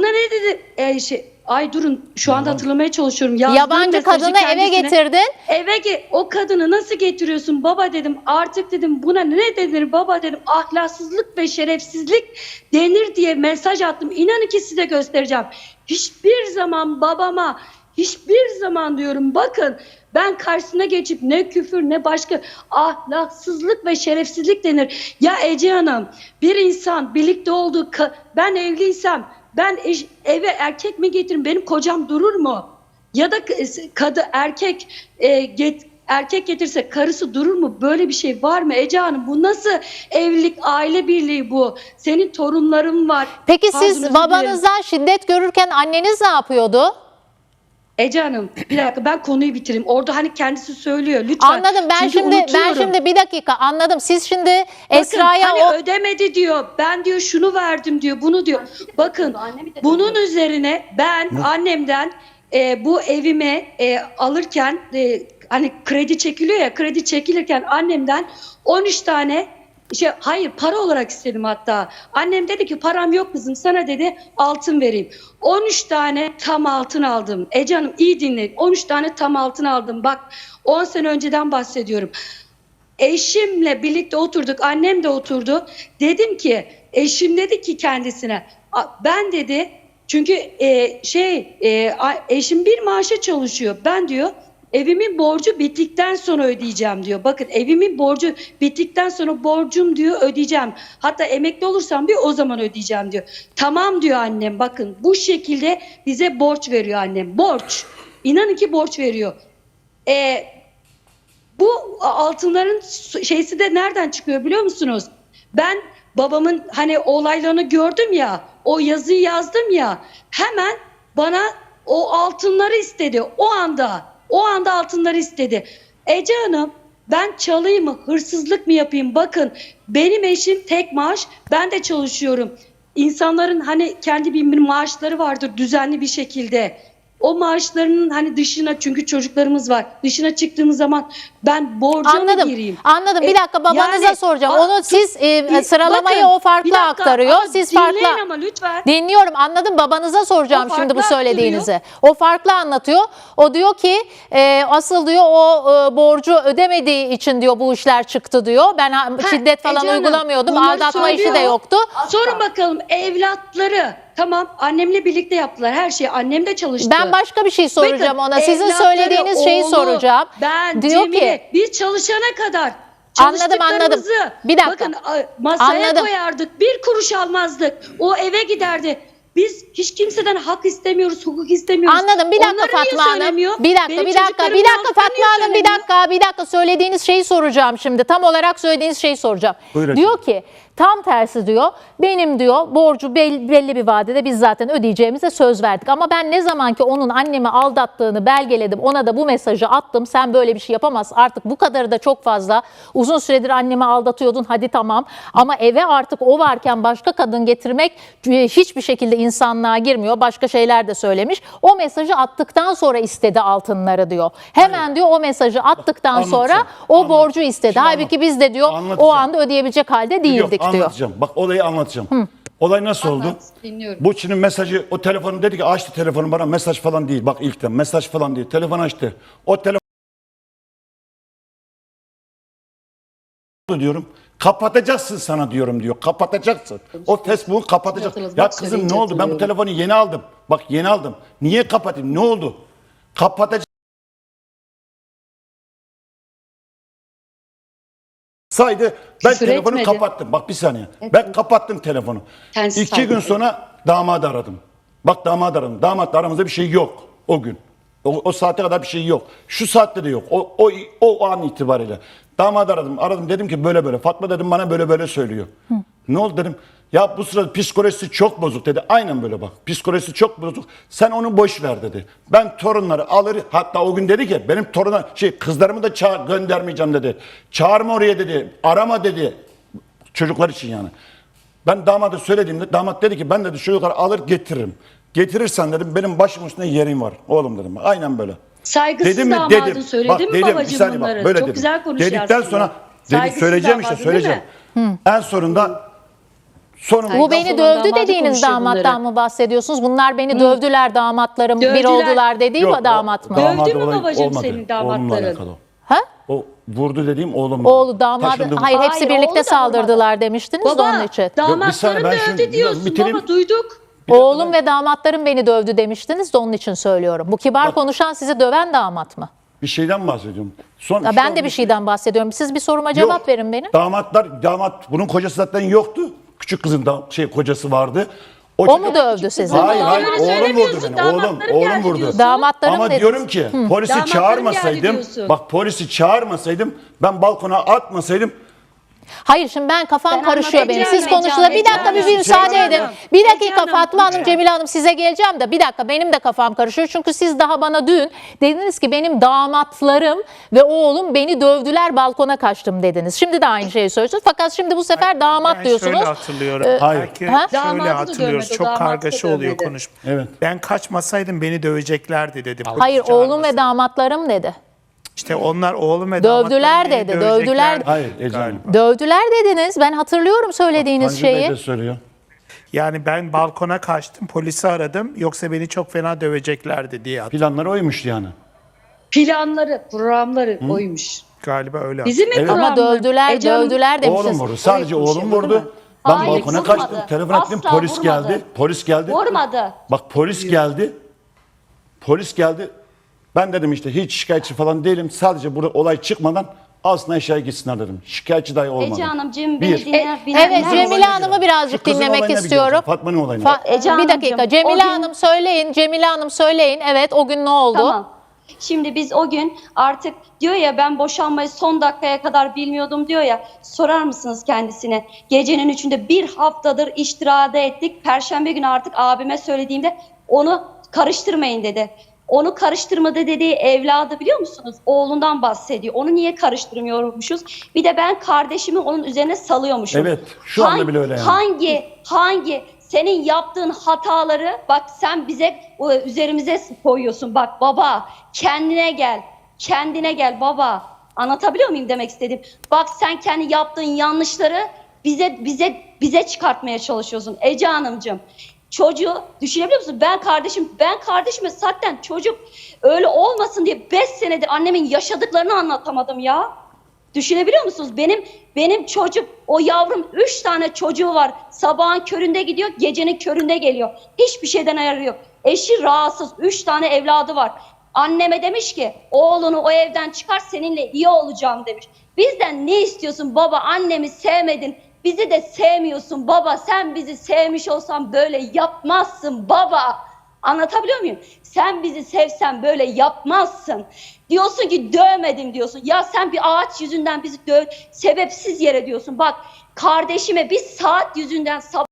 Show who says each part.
Speaker 1: Buna ne dedi? E, şey, ay durun şu anda hatırlamaya çalışıyorum. Yazdığım
Speaker 2: Yabancı
Speaker 1: mesajı
Speaker 2: kadını eve
Speaker 1: kendisine-
Speaker 2: getirdin.
Speaker 1: Eve ge- o kadını nasıl getiriyorsun baba dedim. Artık dedim buna ne denir baba dedim. Ahlaksızlık ve şerefsizlik denir diye mesaj attım. İnanın ki size göstereceğim. Hiçbir zaman babama hiçbir zaman diyorum bakın ben karşısına geçip ne küfür ne başka ahlaksızlık ve şerefsizlik denir. Ya Ece Hanım bir insan birlikte olduğu ka- ben evliysem ben eş- eve erkek mi getiririm benim kocam durur mu? Ya da kadı erkek e, get, erkek getirse karısı durur mu? Böyle bir şey var mı Ece Hanım? Bu nasıl evlilik, aile birliği bu? Senin torunların var.
Speaker 2: Peki
Speaker 1: Pardon,
Speaker 2: siz babanızdan şiddet görürken anneniz ne yapıyordu?
Speaker 1: Ece Hanım bir dakika ben konuyu bitireyim. Orada hani kendisi söylüyor lütfen.
Speaker 2: Anladım ben
Speaker 1: Çünkü
Speaker 2: şimdi ben
Speaker 1: unutuyorum.
Speaker 2: şimdi bir dakika anladım. Siz şimdi Esra'ya
Speaker 1: hani
Speaker 2: o
Speaker 1: ödemedi diyor. Ben diyor şunu verdim diyor. Bunu diyor. Bakın bunun üzerine ben annemden e, bu evime e, alırken e, hani kredi çekiliyor ya kredi çekilirken annemden 13 tane şey hayır para olarak istedim hatta. Annem dedi ki param yok kızım sana dedi altın vereyim. 13 tane tam altın aldım. Ece Hanım iyi dinleyin. 13 tane tam altın aldım. Bak 10 sene önceden bahsediyorum. Eşimle birlikte oturduk. Annem de oturdu. Dedim ki eşim dedi ki kendisine "A- ben dedi çünkü e, şey e, eşim bir maaşa çalışıyor. Ben diyor evimin borcu bittikten sonra ödeyeceğim diyor. Bakın evimin borcu bittikten sonra borcum diyor ödeyeceğim. Hatta emekli olursam bir o zaman ödeyeceğim diyor. Tamam diyor annem bakın bu şekilde bize borç veriyor annem. Borç. İnanın ki borç veriyor. E, bu altınların şeysi de nereden çıkıyor biliyor musunuz? Ben babamın hani olaylarını gördüm ya, o yazıyı yazdım ya, hemen bana o altınları istedi. O anda, o anda altınları istedi. Ece Hanım ben çalayım mı, hırsızlık mı yapayım? Bakın benim eşim tek maaş, ben de çalışıyorum. İnsanların hani kendi bir maaşları vardır düzenli bir şekilde. O maaşlarının hani dışına çünkü çocuklarımız var. Dışına çıktığımız zaman ben borca mı
Speaker 2: Anladım.
Speaker 1: gireyim?
Speaker 2: Anladım. Bir
Speaker 1: E,
Speaker 2: dakika babanıza
Speaker 1: yani-
Speaker 2: soracağım. Onu siz e, sıralamayı
Speaker 1: bakın,
Speaker 2: o farklı
Speaker 1: dakika,
Speaker 2: aktarıyor. Siz farklı.
Speaker 1: ama lütfen.
Speaker 2: Dinliyorum. Anladım. Babanıza soracağım şimdi bu söylediğinizi. O farklı anlatıyor. O diyor ki e, asıl diyor o e, borcu ödemediği için diyor bu işler çıktı diyor. Ben ha- şiddet falan
Speaker 1: Ece
Speaker 2: uygulamıyordum. Aldatma işi de
Speaker 1: söylüyor.
Speaker 2: yoktu.
Speaker 1: Sorun bakalım evlatları. Tamam annemle birlikte yaptılar her şeyi. Annem de çalıştı.
Speaker 2: Ben başka bir şey soracağım
Speaker 1: Bakın,
Speaker 2: ona. Sizin
Speaker 1: evlatları,
Speaker 2: söylediğiniz şeyi
Speaker 1: oğlu,
Speaker 2: soracağım.
Speaker 1: Ben
Speaker 2: diyor
Speaker 1: Cemile,
Speaker 2: ki
Speaker 1: biz çalışana kadar
Speaker 2: Anladım, anladım. Bir dakika.
Speaker 1: Bakın masaya
Speaker 2: Anladım.
Speaker 1: koyardık. Bir kuruş almazdık. O eve giderdi. Biz hiç kimseden hak istemiyoruz, hukuk istemiyoruz.
Speaker 2: Anladım. Bir dakika
Speaker 1: Onları
Speaker 2: Fatma Hanım. Bir dakika,
Speaker 1: Benim
Speaker 2: bir dakika, bir dakika Fatma Hanım, bir dakika, bir dakika. Söylediğiniz şeyi soracağım şimdi. Tam olarak söylediğiniz şeyi soracağım.
Speaker 3: Buyurun.
Speaker 2: Diyor ki tam tersi diyor. Benim diyor borcu bel- belli bir vadede biz zaten ödeyeceğimize söz verdik. Ama ben ne zaman ki onun annemi aldattığını belgeledim. Ona da bu mesajı attım. Sen böyle bir şey yapamazsın. Artık bu kadarı da çok fazla. Uzun süredir annemi aldatıyordun. Hadi tamam. Ama eve artık o varken başka kadın getirmek e, hiçbir şekilde insanlığa girmiyor. Başka şeyler de söylemiş. O mesajı attıktan sonra istedi altınları diyor. Hemen diyor o mesajı attıktan
Speaker 3: anlatacağım,
Speaker 2: sonra o
Speaker 3: anlatacağım.
Speaker 2: borcu istedi.
Speaker 3: Şimdi
Speaker 2: Halbuki
Speaker 3: anlat-
Speaker 2: biz de diyor o anda ödeyebilecek halde değildik
Speaker 3: Yok
Speaker 2: diyor.
Speaker 3: anlatacağım. Bak olayı anlatacağım. Olay nasıl oldu?
Speaker 1: Anlat, dinliyorum.
Speaker 3: Bu Çin'in mesajı o telefonu dedi ki açtı telefonu bana mesaj falan değil. Bak ilkten mesaj falan değil. Telefon açtı. O telefon diyorum. Kapatacaksın sana diyorum diyor. Kapatacaksın. O Facebook'u.
Speaker 1: Hatırladım,
Speaker 3: Ya kızım ne oldu? Ben bu telefonu yeni aldım. Bak yeni aldım. Niye kapatayım? Ne oldu? Kapatacak. Saydı ben
Speaker 1: Küfür
Speaker 3: telefonu
Speaker 1: etmedi.
Speaker 3: kapattım. Bak bir saniye. Ben kapattım telefonu.
Speaker 1: Kendisi
Speaker 3: İki
Speaker 1: saydı.
Speaker 3: gün sonra damadı aradım. Bak damadı aradım. Damatla aramızda bir şey yok o gün. O, o saate kadar bir şey yok. Şu saatte de yok. O, o, o an itibariyle. Damadı aradım. Aradım dedim ki böyle böyle. Fatma dedim bana böyle böyle söylüyor. Ne oldu dedim. Ya bu sırada psikolojisi çok bozuk dedi. Aynen böyle bak. Psikolojisi çok bozuk. Sen onu boş ver dedi. Ben torunları alır. Hatta o gün dedi ki benim toruna şey kızlarımı da çağır, göndermeyeceğim dedi. Çağırma oraya dedi. Arama dedi. Çocuklar için yani. Ben damada söylediğimde damat dedi ki ben dedi çocukları alır getiririm. Getirirsen dedim benim başım üstünde yerim var. Oğlum dedim. Aynen böyle.
Speaker 1: Saygısız
Speaker 3: Dedim mi?
Speaker 1: damadın
Speaker 3: Dedim.
Speaker 1: söyledi
Speaker 3: Bak
Speaker 1: mi
Speaker 3: dedim,
Speaker 1: babacığım
Speaker 3: saniye bak,
Speaker 1: bunları?
Speaker 3: böyle
Speaker 1: Çok
Speaker 3: dedim.
Speaker 1: güzel konuşuyor
Speaker 3: Dedikten sonra dedim, söyleyeceğim işte söyleyeceğim. En sonunda Sonra
Speaker 2: Bu beni dövdü dediğiniz damattan
Speaker 1: bunları.
Speaker 2: mı bahsediyorsunuz? Bunlar beni dövdüler damatlarım bir
Speaker 1: Dövdüler.
Speaker 2: oldular dediği
Speaker 3: Yok,
Speaker 2: damat mı?
Speaker 3: o damat
Speaker 1: Dövdü mü
Speaker 3: olayı
Speaker 1: babacığım
Speaker 3: olmadı.
Speaker 1: senin damatların?
Speaker 3: alakalı.
Speaker 2: Ha?
Speaker 3: O vurdu dediğim oğlum.
Speaker 2: Oğlu damadı
Speaker 3: Taşındı-
Speaker 2: hayır hepsi
Speaker 1: Hayır,
Speaker 2: birlikte
Speaker 1: da
Speaker 2: saldırdılar demiştiniz de onun
Speaker 1: Baba
Speaker 2: için.
Speaker 3: bir saniye,
Speaker 1: damatların
Speaker 3: ben şunu
Speaker 1: dövdü diyorsun
Speaker 3: bitireyim.
Speaker 1: baba duyduk.
Speaker 2: Oğlum ve damatlarım beni dövdü demiştiniz de onun için söylüyorum. Bu kibar
Speaker 3: Bak-
Speaker 2: konuşan sizi döven damat mı?
Speaker 3: Bir şeyden bahsediyorum. Son,
Speaker 2: Ya ben de bir şeyden bahsediyorum. Siz bir soruma cevap
Speaker 3: Yok.
Speaker 2: verin benim.
Speaker 3: Damatlar, damat bunun kocası zaten yoktu. Küçük kızın da şey kocası vardı.
Speaker 2: O
Speaker 3: çocuk-
Speaker 2: mu dövdü sizi?
Speaker 3: Hayır hayır
Speaker 1: öyle
Speaker 3: oğlum vurdu
Speaker 1: söylemiyorsun,
Speaker 3: beni. Oğlum
Speaker 1: damatlarım
Speaker 3: oğlum
Speaker 1: geldi
Speaker 3: vurdu.
Speaker 1: diyorsun.
Speaker 2: Damatlarım
Speaker 3: Ama
Speaker 2: dediniz.
Speaker 3: diyorum ki polisi
Speaker 1: Damatlarım geldi
Speaker 3: çağırmasaydım
Speaker 1: diyorsun.
Speaker 3: bak polisi çağırmasaydım ben balkona atmasaydım
Speaker 2: Hayır şimdi ben kafam
Speaker 1: Ben
Speaker 2: karışıyor benim.
Speaker 1: Ece
Speaker 2: Siz konuştular. Bir
Speaker 1: Ece
Speaker 2: dakika bir, bir müsaade
Speaker 3: Ece
Speaker 2: edin.
Speaker 3: Hanım.
Speaker 2: Bir
Speaker 1: Ece
Speaker 2: dakika
Speaker 1: Hanım,
Speaker 2: Fatma Hanım. Cemile Hanım size geleceğim de bir dakika benim de kafam karışıyor. Çünkü siz daha bana dün dediniz ki benim damatlarım ve oğlum beni dövdüler balkona kaçtım dediniz. Şimdi de aynı şeyi söylüyorsunuz. Fakat şimdi bu sefer damat
Speaker 4: ben
Speaker 2: diyorsunuz.
Speaker 4: şöyle hatırlıyorum.
Speaker 3: Hayır.
Speaker 4: Belki
Speaker 2: Ha?
Speaker 4: Şöyle hatırlıyoruz.
Speaker 1: dövmedi,
Speaker 4: Çok kargaşa oluyor konuşma.
Speaker 3: Evet.
Speaker 4: Ben kaçmasaydım beni döveceklerdi dedi.
Speaker 2: Hayır oğlum ve damatlarım dedi.
Speaker 4: İşte onlar oğlum ve
Speaker 2: Dövdüler
Speaker 4: damatlarım beni
Speaker 2: dedi,
Speaker 4: döveceklerdi
Speaker 2: dövdüler.
Speaker 3: Hayır Ece Hanım.
Speaker 4: galiba.
Speaker 2: Dövdüler dediniz. Ben hatırlıyorum söylediğiniz
Speaker 3: Tanju Bey
Speaker 2: şeyi.
Speaker 3: de söylüyor.
Speaker 4: Yani ben balkona kaçtım, polisi aradım. Yoksa beni çok fena döveceklerdi diye hatırlıyorum.
Speaker 3: Planları oymuş yani.
Speaker 1: Planları, programları oymuş.
Speaker 4: Galiba öyle.
Speaker 1: Bizim mi
Speaker 3: Evet.
Speaker 2: Ama dövdüler,
Speaker 1: Ece Hanım,
Speaker 2: dövdüler demişsiniz.
Speaker 3: Oğlum vurdu. Sadece
Speaker 1: Öyle
Speaker 3: oğlum
Speaker 1: mi?
Speaker 3: vurdu. Ben
Speaker 1: Hayır,
Speaker 3: balkona
Speaker 1: vurmadı.
Speaker 3: kaçtım. Telefon ettim.
Speaker 1: Asla
Speaker 3: Polis
Speaker 1: vurmadı.
Speaker 3: geldi. Polis geldi.
Speaker 1: Vurmadı.
Speaker 3: Bak polis geldi. Polis geldi. Ben dedim işte hiç şikayetçi falan değilim. Sadece burada olay çıkmadan alsın eşyayı gitsinler dedim. Şikayetçi dahi olmadı.
Speaker 5: Ece Hanımcığım beni dinler.
Speaker 2: E,
Speaker 5: dinler.
Speaker 2: Evet
Speaker 5: Ben-
Speaker 2: Cemile Hanım'ı birazcık
Speaker 3: Şu
Speaker 2: dinlemek istiyorum.
Speaker 3: Fatma'nın olayına.
Speaker 2: Fa-
Speaker 5: Ece
Speaker 2: bir dakika Cemile
Speaker 5: gün-
Speaker 2: Hanım söyleyin. Cemile Hanım söyleyin. Evet o gün ne oldu?
Speaker 5: Tamam. Şimdi biz o gün artık diyor ya ben boşanmayı son dakikaya kadar bilmiyordum diyor ya sorar mısınız kendisine? Gecenin üçünde bir haftadır iştirada ettik. Perşembe günü artık abime söylediğimde onu karıştırmayın dedi. Onu karıştırmadı dediği evladı biliyor musunuz? Oğlundan bahsediyor. Onu niye karıştırmıyormuşuz? Bir de ben kardeşimi onun üzerine salıyormuşum.
Speaker 3: Evet, şu anda bile öyle yani.
Speaker 5: Hangi hangi senin yaptığın hataları bak sen bize o, üzerimize koyuyorsun. Bak baba kendine gel. Kendine gel baba. Anlatabiliyor muyum demek istedim? Bak sen kendi yaptığın yanlışları bize bize bize çıkartmaya çalışıyorsun Ece Hanımcığım. Çocuğu düşünebiliyor musun? Ben kardeşim ben kardeşime zaten çocuk öyle olmasın diye 5 senedir annemin yaşadıklarını anlatamadım ya. Düşünebiliyor musunuz? Benim benim çocuk o yavrum üç tane çocuğu var. Sabahın köründe gidiyor, gecenin köründe geliyor. Hiçbir şeyden ayarı yok. Eşi rahatsız, üç tane evladı var. Anneme demiş ki oğlunu o evden çıkar seninle iyi olacağım demiş. Bizden ne istiyorsun baba annemi sevmedin. Bizi de sevmiyorsun baba sen bizi sevmiş olsan böyle yapmazsın baba. Anlatabiliyor muyum? Sen bizi sevsen böyle yapmazsın. Diyorsun ki dövmedim diyorsun. Ya sen bir ağaç yüzünden bizi döv sebepsiz yere diyorsun. Bak kardeşime bir saat yüzünden sabah